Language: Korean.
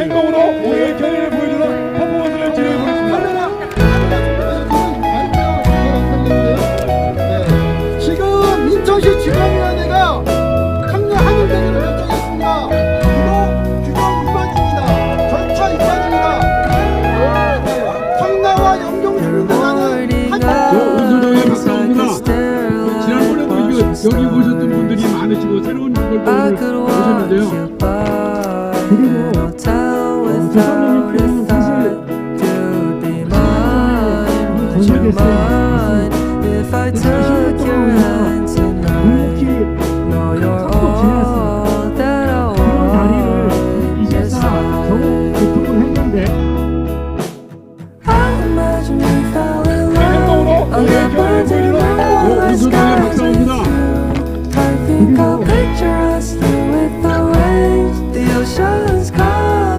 행동으로 우리의 견해를 보여주는 퍼포먼스를 진행해 보겠습니다. 지금 인천시 지방위원회가 강릉 하늘대교를 결정했습니다. 이거 규정 위반입니다. 절차 위반입니다. 네. 성나와 영종 주민들과는 한저 오소정의 박사입니다. 지난번에도 이거 여기 오셨던 분들이 많으시고 새로운 분들 오셨는데요. 그리고 어, 세상에 I took your hand tonight. No, you're all that I want. Yes, I I imagine we fell in love on that birthday night. I think I'll picture.